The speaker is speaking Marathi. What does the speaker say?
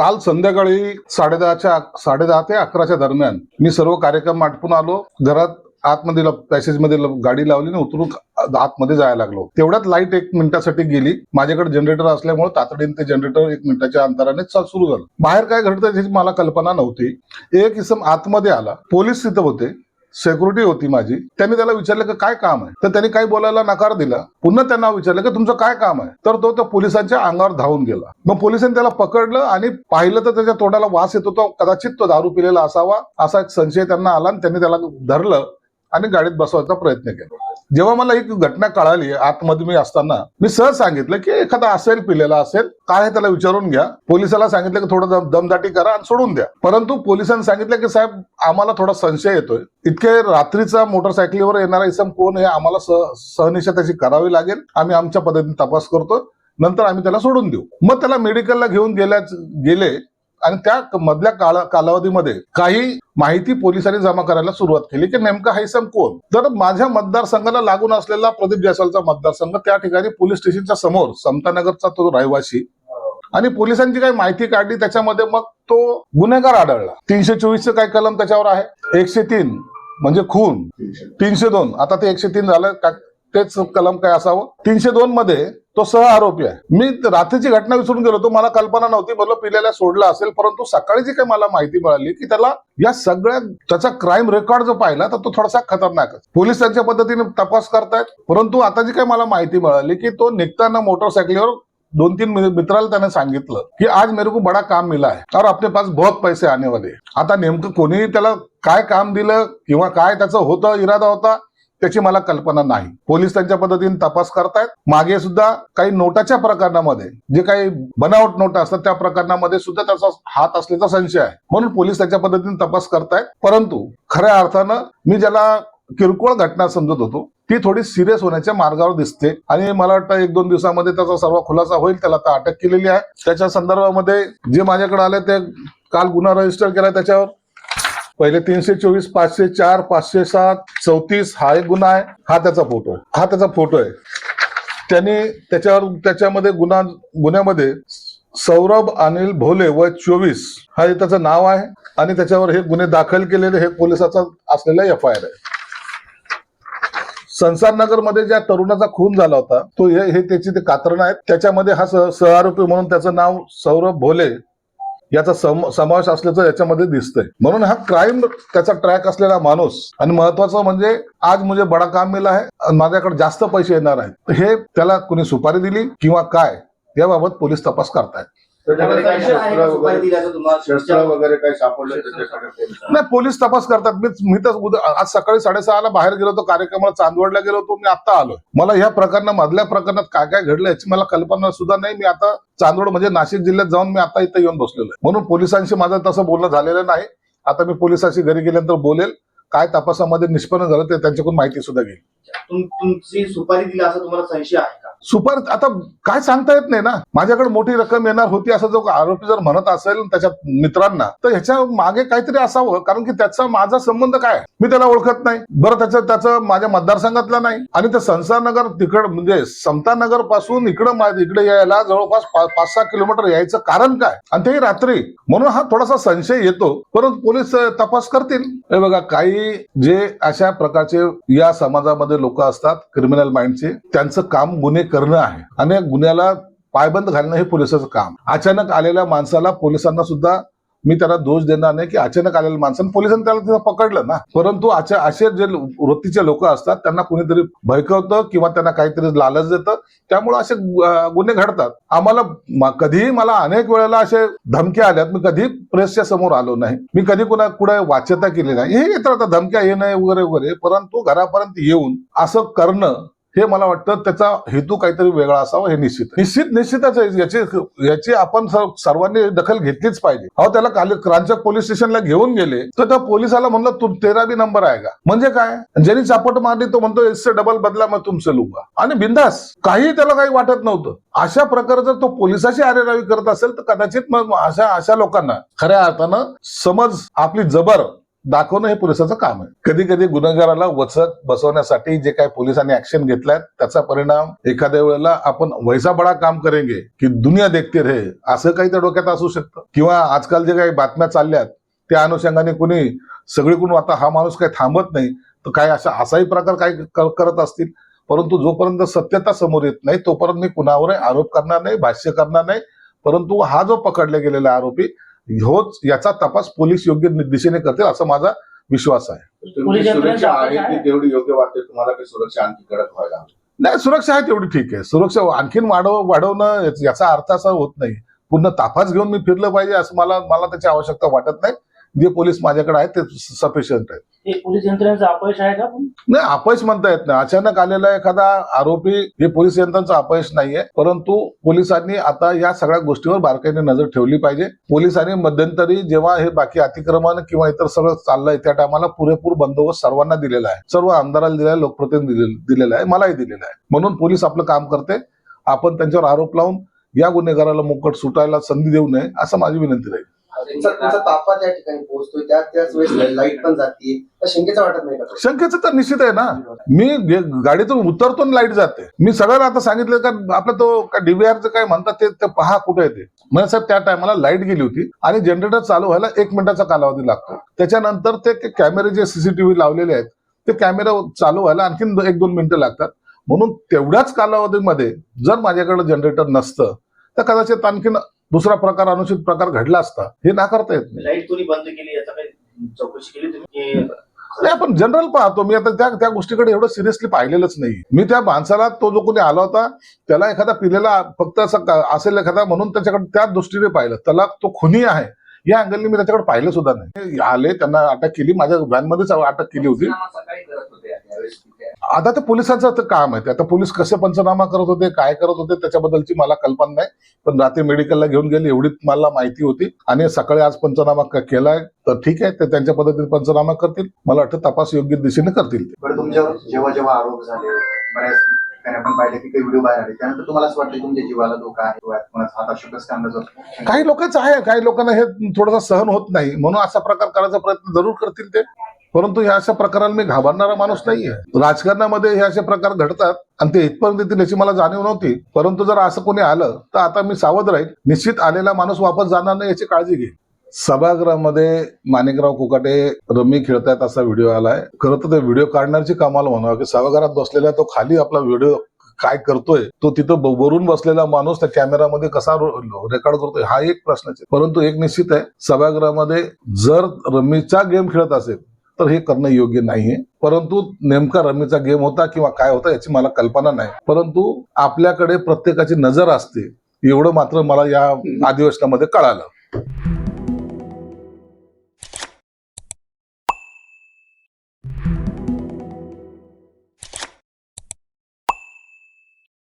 काल संध्याकाळी साडेदहाच्या साडेदहा ते अकराच्या दरम्यान मी सर्व कार्यक्रम आटपून आलो. घरात आतमध्ये पॅसेजमध्ये गाडी लावली आणि उतरून आतमध्ये जायला लागलो. तेवढ्यात लाइट एक मिनिटासाठी गेली. माझ्याकडे जनरेटर असल्यामुळे तातडीने ते जनरेटर एक मिनिटाच्या अंतराने सुरू झालं. बाहेर काय घडतं त्याची मला कल्पना नव्हती. एक इसम आतमध्ये आला. पोलीस तिथं होते. सेक्युरिटी होती माझी. त्यांनी त्याला विचारलं की काय काम आहे? तर त्यांनी काही बोलायला नकार दिला. पुन्हा त्यांना विचारलं की तुमचं काय काम आहे? तर तो त्या पोलिसांच्या अंगावर धावून गेला. मग पोलिसांनी त्याला पकडलं आणि पाहिलं तर त्याच्या तोंडाला वास येतो तो कदाचित तो दारू पिलेला असावा असा एक संशय त्यांना आला आणि त्यांनी त्याला धरलं. आणि गाडीत बसवायचा प्रयत्न केला. जेव्हा मला ही घटना कळाली आतमध्ये मी असताना मी सहज सांगितलं की एखादा असेल पिलेला असेल काय त्याला विचारून घ्या. पोलिसाला सांगितलं की थोडं दमदाटी करा आणि सोडून द्या. परंतु पोलिसांनी सांगितलं की साहेब आम्हाला थोडा संशय येतोय. इतके रात्रीचा मोटरसायकलीवर येणारा इसम कोण हे आम्हाला सहनिशा त्याची करावी लागेल. आम्ही आमच्या पद्धतीने तपास करतो नंतर आम्ही त्याला सोडून देऊ. मग त्याला मेडिकलला घेऊन गेल्या गेले. आणि त्या मधल्या काळा कालावधीमध्ये काही माहिती पोलिसांनी जमा करायला सुरुवात केली की नेमका हैसम कोण? तर माझ्या मतदारसंघाला लागून असलेला प्रदीप जयस्वालचा मतदारसंघ त्या ठिकाणी पोलीस स्टेशनच्या समोर समतानगरचा तो रहिवासी. आणि पोलिसांची काही माहिती काढली त्याच्यामध्ये मग तो गुन्हेगार आढळला. तीनशे चोवीसचं काय कलम त्याच्यावर आहे? एकशे तीन म्हणजे खून. तीनशे दोन. आता ते एकशे तीन झालं तेच कलम काय असावं? तीनशे दोन मध्ये तो सह आरोपी आहे. मी रात्रीची घटना विसरून गेलो तो मला कल्पना नव्हती. म्हणलं पिल्याला सोडला असेल परंतु सकाळी जी काही मला माहिती मिळाली की त्याला या सगळ्या त्याचा क्राईम रेकॉर्ड जो पाहिला तर तो थोडासा खतरनाक पोलीस त्यांच्या पद्धतीने तपास करतायत. परंतु आता जी काही मला माहिती मिळाली की तो निघताना मोटरसायकलीवर दोन तीन मित्राला त्याने सांगितलं की आज मेरे को बडा काम मिला है. और अपने पास बहुत पैसे आने वाले आता नेमकं कोणी त्याला काय काम दिलं किंवा काय त्याचं होतं इरादा होता त्याची मला कल्पना नाही. पोलीस त्यांच्या पद्धतीने तपास करतायत. मागे सुद्धा काही नोटाच्या प्रकरणामध्ये जे काही बनावट नोटा असतात त्या प्रकरणामध्ये सुद्धा त्याचा हात असल्याचा संशय आहे. म्हणून पोलीस त्याच्या पद्धतीने तपास करतायत. परंतु खऱ्या अर्थानं मी ज्याला किरकोळ घटना समजत होतो ती थोडी सिरियस होण्याच्या मार्गावर दिसते. आणि मला वाटतं एक दोन दिवसामध्ये त्याचा सर्व खुलासा होईल त्याला आता अटक केलेली आहे. त्याच्या संदर्भामध्ये जे माझ्याकडे आले ते काल गुन्हा रजिस्टर केला त्याच्यावर पहिले तीनशे चोवीस पाचशे चार पाचशे सात चौतीस हा एक गुन्हा आहे. हा त्याचा फोटो आहे. हा त्याचा फोटो आहे. त्याने त्याच्यावर त्याच्यामध्ये गुन्हा गुन्ह्यामध्ये सौरभ अनिल भोले व चोवीस हा हे त्याचं नाव आहे आणि त्याच्यावर हे गुन्हे दाखल केलेले हे पोलिसाचा असलेला एफ आय आर आहे. संसारमध्ये ज्या तरुणाचा खून झाला होता तो हे हे त्याची ते कात्रण आहेत. त्याच्यामध्ये हा सह- आरोपी म्हणून त्याचं नाव सौरभ भोले याचा सम- समावेश असल्याचं याच्यामध्ये दिसतंय. म्हणून हा क्राईम त्याचा ट्रॅक असलेला माणूस. आणि महत्वाचं म्हणजे आज मुझे बडा काम मिला आहे आणि माझ्याकडे जास्त पैसे येणार आहेत. तर हे त्याला कुणी सुपारी दिली किंवा काय याबाबत पोलीस तपास करतायत. त्याच्याकडे काही संशय आहे शस्त्र का सुपारी वगैरे दिल्याचं तुम्हाला शस्त्र वगैरे काही सापडलं त्याच्याकडे पोलिसांना? नाही पोलीस तपास करतात. मी मी तर उद्या- आज सकाळी साडेसहाला बाहेर गेलो होतो कार्यक्रमाला चांदवडला गेलो होतो मी आता आलोय. मला ह्या प्रकरणा मधल्या प्रकरणात काय काय घडलं याची मला कल्पना सुद्धा नाही. मी आता चांदवड म्हणजे नाशिक जिल्ह्यात जाऊन मी आता इथं येऊन बसलेलो आहे. म्हणून पोलिसांशी माझं तसं बोलणं झालेलं नाही. आता मी पोलिसांशी घरी गेल्यानंतर बोलेल. काय तपासामध्ये निष्पन्न झालं ते त्यांच्याकडून माहिती सुद्धा घेईल. तुम- तुमची सुपारी दिला असं तुम्हाला संशय आहे? सुपर आता काय सांगता येत नाही ना? माझ्याकडे मोठी रक्कम येणार होती असं जो आरोपी जर म्हणत असेल त्याच्या मित्रांना तर ह्याच्या मागे काहीतरी असावं कारण की त्याचा माझा संबंध काय? मी त्याला ओळखत नाही. बरं त्याचं त्याचं माझ्या मतदारसंघातला नाही. आणि ते संसार नगर तिकड म्हणजे समतानगरपासून इकडं इकडे यायला जवळपास पाच सहा किलोमीटर यायचं कारण काय? आणि तेही रात्री. म्हणून हा थोडासा संशय येतो. परंतु पोलीस तपास करतील. हे बघा काही जे अशा प्रकारचे या समाजामध्ये लोक असतात क्रिमिनल माइंडचे त्यांचं काम गुन्हे करणं आहे. आणि गुन्ह्याला पायबंद घालणं हे पोलिसाचं काम. अचानक आलेल्या माणसाला पोलिसांना सुद्धा मी त्याला दोष देणार नाही की अचानक आलेल्या माणसानं पोलिसांनी त्याला तिथं पकडलं ना. परंतु अशा असे जे वृत्तीचे लोक असतात त्यांना कुणीतरी भयकवतं किंवा त्यांना काहीतरी लालच देतं. त्यामुळे असे गुन्हे घडतात. आम्हाला कधीही मला अनेक वेळेला असे धमक्या आल्यात. मी कधी प्रेसच्या समोर आलो नाही. मी कधी कुणा कुठे वाच्यता केली नाही. हे येतात आता धमक्या येणं वगैरे वगैरे. परंतु घरापर्यंत येऊन असं करणं हे मला वाटतं त्याचा हेतू काहीतरी वेगळा असावा हे निश्चित निश्चित निश्चितच आहे. याची याची आपण सर्वांनी दखल घेतलीच पाहिजे. अहो त्याला काल क्रांचक पोलीस स्टेशनला घेऊन गेले तर त्या पोलिसाला म्हणलं तू तेरा बी नंबर आहे का? म्हणजे काय? ज्यांनी चापट मारली तो म्हणतो इससे डबल बदला मग तुमचं लुंगा. आणि बिंदास काही त्याला काही वाटत नव्हतं. अशा प्रकारे जर तो पोलिसाशी आरेरावी करत असेल तर कदाचित मग अशा अशा लोकांना खऱ्या अर्थानं समज आपली जबर दाखवणं हे पोलिसाचं काम आहे. कधी कधी गुन्हेगाराला वचक बसवण्यासाठी जे काही पोलिसांनी ऍक्शन घेतलाय त्याचा परिणाम एखाद्या वेळेला आपण वैसा बडा काम करेंगे की दुनिया देखते रे असं काही त्या डोक्यात असू शकतं. किंवा आजकाल जे काही बातम्या चालल्यात त्या अनुषंगाने कुणी सगळीकडून आता हा माणूस काही थांबत नाही तर काय असा असाही प्रकार काय करत असतील. परंतु जोपर्यंत सत्यता समोर येत नाही तोपर्यंत मी कुणावरही आरोप करणार नाही भाष्य करणार नाही. परंतु हा जो पकडला गेलेला आरोपी ह्योच याचा तपास पोलीस योग्य दिशेने करतील असा माझा विश्वास आहे. सुरक्षा आहे तेवढी योग्य वाटते तुम्हाला की सुरक्षा आणखी कडक व्हायला? नाही सुरक्षा आहे तेवढी ठीक आहे. सुरक्षा आणखीन वाढव वाढवणं याच- अर्थ असा होत नाही. पूर्ण ताफाच घेऊन मी फिरलं पाहिजे असं मला मला त्याची आवश्यकता वाटत नाही. जे पोलीस माझ्याकडे आहेत ते सफिशियंट आहेत. पोलीस यंत्रणेचं अपयश आहे का? नाही अपयश म्हणता येत नाही. अचानक आलेला एखादा आरोपी हे पोलीस यंत्रणाचं अपयश नाहीये. परंतु पोलिसांनी आता या सगळ्या गोष्टीवर बारकाईने नजर ठेवली पाहिजे. पोलिसांनी मध्यंतरी जेव्हा हे बाकी अतिक्रमण किंवा इतर सगळं चाललंय त्या टायमाला पुरेपूर बंदोबस्त सर्वांना दिलेला आहे. सर्व आमदाराला दिलेला आहे लोकप्रतिनिधी दिले- दिलेला आहे मलाही दिलेला आहे. म्हणून पोलीस आपलं काम करते. आपण त्यांच्यावर आरोप लावून या गुन्हेगाराला मोकट सुटायला संधी देऊ नये असं माझी विनंती राहील. तुमचा तुमचा ताफा त्या ठिकाणी पोहोचतोय. त्या त्याच वेळेस लाइट पण जाते तर शंकेचं वाटत नाही का तो? शंकेचं तर निश्चित आहे ना. मी गाडीतून उतरतो लाइट जाते. मी सगळ्यांना आता सांगितलं का आपलं तो का डीव्हीआरचं काय म्हणतात ते ते पहा कुठे येते म्हणजे साहेब त्या टायमाला लाइट गेली होती आणि जनरेटर चालू व्हायला एक मिनिटाचा कालावधी लागतो. त्याच्यानंतर ते कॅमेरे जे सीसीटीव्ही लावलेले आहेत ते कॅमेरा चालू व्हायला आणखीन एक दोन मिनिटं लागतात. म्हणून तेवढ्याच कालावधीमध्ये जर माझ्याकडे जनरेटर नसतं तर कदाचित आणखीन दुसरा प्रकार अनुचित प्रकार घडला असता हे नाकारता येत नाही. लाइट कोणी बंद केली याचा काही चौकशी केली तुम्ही? की नाही आपण जनरल पाहतो. मी आता त्या त्या गोष्टीकडे एवढं सिरियसली पाहिलेलंच नाही. मी त्या माणसाला तो जो कोणी आला होता त्याला एखादा पिलेला फक्त असं असेल एखादा म्हणून त्याच्याकडे त्या दृष्टीने पाहिलं. त्याला तो खुनी आहे. या अँगलने मी त्याच्याकडे पाहिलं सुद्धा नाही. आले त्यांना अटक केली. माझ्या व्हॅनमध्येच अटक केली होती. आता ते पोलिसांचं तर काम आहे. ते आता पोलीस कसे पंचनामा करत होते काय करत होते त्याच्याबद्दलची मला कल्पना नाही. पण रात्री मेडिकलला घेऊन गेले एवढीच मला माहिती होती. आणि सकाळी आज पंचनामा केलाय तर ठीक आहे ते त्यांच्या पद्धतीने पंचनामा करतील. मला वाटतं तपास योग्य दिशेने करतील तुमच्यावर जेव्हा जेव्हा आरोप झाले बऱ्याच ठिकाणी आपण पाहिलं की काही व्हिडिओ बाहेर आले त्यानंतर तुम्हाला असं वाटतं तुमच्या जीवाला धोका आहे काही लोकांचं आहे काही लोकांना हे थोडंसं सहन होत नाही. म्हणून असा प्रकार करायचा प्रयत्न जरूर करतील ते. परंतु ह्या अशा प्रकाराला मी घाबरणारा माणूस नाहीये. राजकारणामध्ये हे असे प्रकार घडतात आणि ते इथपर्यंत येतील याची मला जाणीव नव्हती. परंतु जर असं कोणी आलं तर आता मी सावध राहील निश्चित आलेला माणूस वापस जाणार नाही याची काळजी घेईल सभागृहामध्ये माणिकराव कुकाटे रमी खेळतायत असा व्हिडिओ आलाय. खरं तर ते व्हिडिओ काढण्याची कमाल म्हणावं की सभागृहात बसलेला तो खाली आपला व्हिडिओ काय करतोय तो तिथं ब- वरून बसलेला माणूस त्या कॅमेरामध्ये कसा रेकॉर्ड करतोय हा एक प्रश्नच आहे. परंतु एक निश्चित आहे सभागृहामध्ये जर रमीचा गेम खेळत असेल तर हे करणं योग्य नाहीये. परंतु नेमका रमीचा गेम होता किंवा काय होता याची मला कल्पना नाही. परंतु आपल्याकडे प्रत्येकाची नजर असते. एवढं मात्र मला या अधिवेशनामध्ये कळालं.